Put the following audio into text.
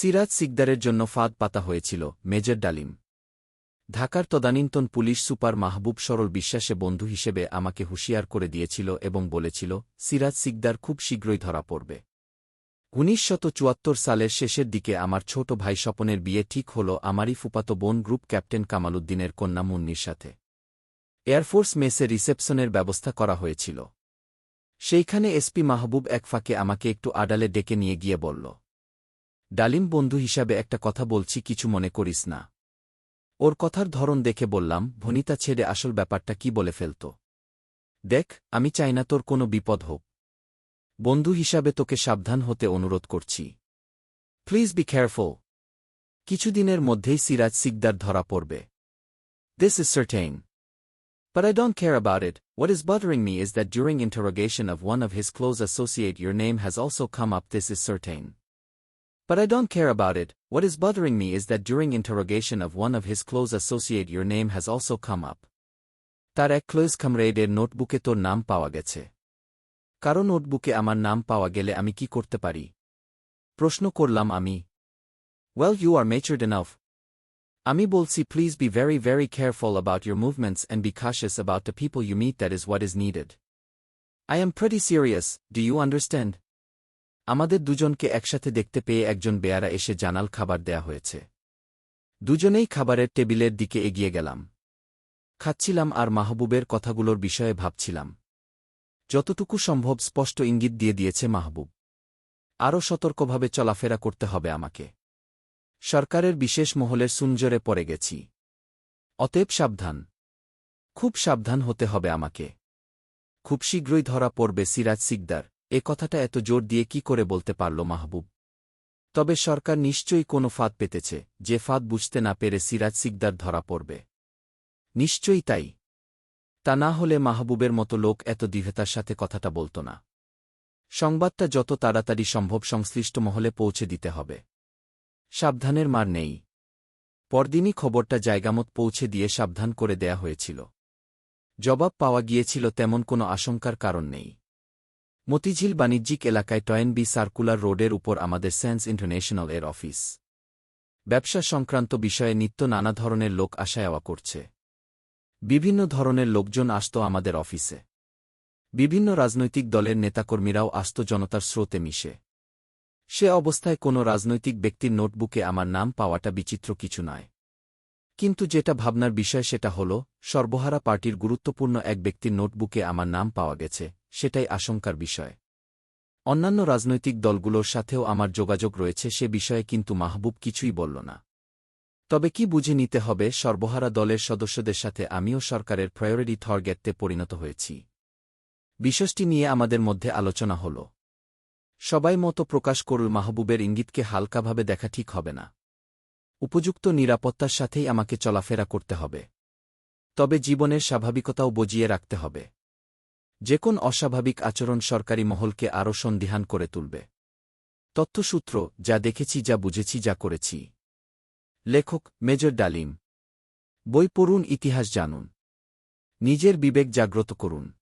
সিরাজ সিকদারের জন্য ফাঁদ পাতা হয়েছিল, মেজর ডালিম। ঢাকার তদানীন্তন পুলিশ সুপার মাহবুব সরল বিশ্বাসে বন্ধু হিসেবে আমাকে হুঁশিয়ার করে দিয়েছিল এবং বলেছিল, সিরাজ সিকদার খুব শীঘ্রই ধরা পড়বে। চুয়াত্তর সালের শেষের দিকে আমার ছোট ভাই স্বপনের বিয়ে ঠিক হল আমারই ফুপাতো বোন গ্রুপ ক্যাপ্টেন কামালুদ্দিনের কন্যা মুন্নির সাথে। এয়ারফোর্স মেসে রিসেপশনের ব্যবস্থা করা হয়েছিল। সেইখানে এসপি মাহবুব এক ফাঁকে আমাকে একটু আডালে ডেকে নিয়ে গিয়ে বলল ডালিম বন্ধু হিসাবে একটা কথা বলছি কিছু মনে করিস না। ওর কথার ধরন দেখে বললাম ভনিতা ছেড়ে আসল ব্যাপারটা কি বলে ফেলত? দেখ আমি চাই না তোর কোনো বিপদ হোক। বন্ধু হিসাবে তোকে সাবধান হতে অনুরোধ করছি। প্লিজ বি কেয়ারফুল কিছুদিনের মধ্যেই সিরাজ সিকদার ধরা পড়বে। This is certain But I don't care about it, what is bothering me is that during interrogation of one of his close associate your name has also come up. This is certain. But I don't care about it, what is bothering me is that during interrogation of one of his close associate your name has also come up. তার এক close কামরেডের নোটবুকে তোর নাম পাওয়া গেছে। কারও নোটবুকে আমার নাম পাওয়া গেলে আমি কি করতে পারি? প্রশ্ন করলাম আমি। Well you are matured enough আমি বলছি please be very very careful about your movements and be cautious about the people you meet that is what is needed I am pretty serious do you understand আমাদের দুজনকে একসাথে দেখতে পেয়ে একজন বেয়ারা এসে জানাল খাবার দেয়া হয়েছে। দুজনেই খাবারের টেবিলের দিকে এগিয়ে গেলাম। খাচ্ছিলাম আর মাহবুবের কথাগুলোর বিষয়ে ভাবছিলাম। যতটুকু সম্ভব স্পষ্ট ইঙ্গিত দিয়ে দিয়েছে মাহবুব। আরও সতর্কভাবে চলাফেরা করতে হবে আমাকে। সরকারের বিশেষ মহলের সুঞ্জরে পড়ে গেছি। অতএব সাবধান। খুব সাবধান হতে হবে আমাকে। খুব শীঘ্রই ধরা পড়বে সিরাজ সিকদার। এ কথাটা এত জোর দিয়ে কি করে বলতে পারল মাহবুব? তবে সরকার নিশ্চয়ই কোনো ফাঁদ পেতেছে, যে ফাঁদ বুঝতে না পেরে সিরাজ সিকদার ধরা পড়বে। নিশ্চয়ই তাই। তা না হলে মাহবুবের মতো লোক এত দৃঢ়তার সাথে কথাটা বলত না। সংবাদটা যত তাড়াতাড়ি সম্ভব সংশ্লিষ্ট মহলে পৌঁছে দিতে হবে। সাবধানের মার নেই। পরদিনই খবরটা জায়গামত পৌঁছে দিয়ে সাবধান করে দেয়া হয়েছিল। জবাব পাওয়া গিয়েছিল তেমন কোনো আশঙ্কার কারণ নেই। মতিঝিল বাণিজ্যিক এলাকায় টয়েন বি সার্কুলার রোডের উপর আমাদের সেন্স ইন্টারন্যাশনাল এর অফিস। ব্যবসা সংক্রান্ত বিষয়ে নিত্য নানা ধরনের লোক আশায়াওয়া করছে। বিভিন্ন ধরনের লোকজন আসত আমাদের অফিসে। বিভিন্ন রাজনৈতিক দলের নেতাকর্মীরাও আসত জনতার স্রোতে মিশে। সে অবস্থায় কোনো রাজনৈতিক ব্যক্তির নোটবুকে আমার নাম পাওয়াটা বিচিত্র কিছু নয়। কিন্তু যেটা ভাবনার বিষয় সেটা হল, সর্বহারা পার্টির গুরুত্বপূর্ণ এক ব্যক্তির নোটবুকে আমার নাম পাওয়া গেছে। সেটাই আশঙ্কার বিষয়। অন্যান্য রাজনৈতিক দলগুলোর সাথেও আমার যোগাযোগ রয়েছে সে বিষয়ে কিন্তু মাহবুব কিছুই বলল না। তবে কি বুঝে নিতে হবে, সর্বহারা দলের সদস্যদের সাথে আমিও সরকারের প্রায়োরিটি থরগেটতে পরিণত হয়েছি। বিষয়টি নিয়ে আমাদের মধ্যে আলোচনা হল। সবাই মতো প্রকাশ করল মাহবুবের ইঙ্গিতকে হালকাভাবে দেখা ঠিক হবে না। উপযুক্ত নিরাপত্তার সাথেই আমাকে চলাফেরা করতে হবে। তবে জীবনের স্বাভাবিকতাও বজিয়ে রাখতে হবে। যে কোন অস্বাভাবিক আচরণ সরকারি মহলকে আরও সন্দিহান করে তুলবে। তথ্যসূত্র যা দেখেছি, যা বুঝেছি, যা করেছি। লেখক মেজর ডালিম। বই পড়ুন, ইতিহাস জানুন। নিজের বিবেক জাগ্রত করুন।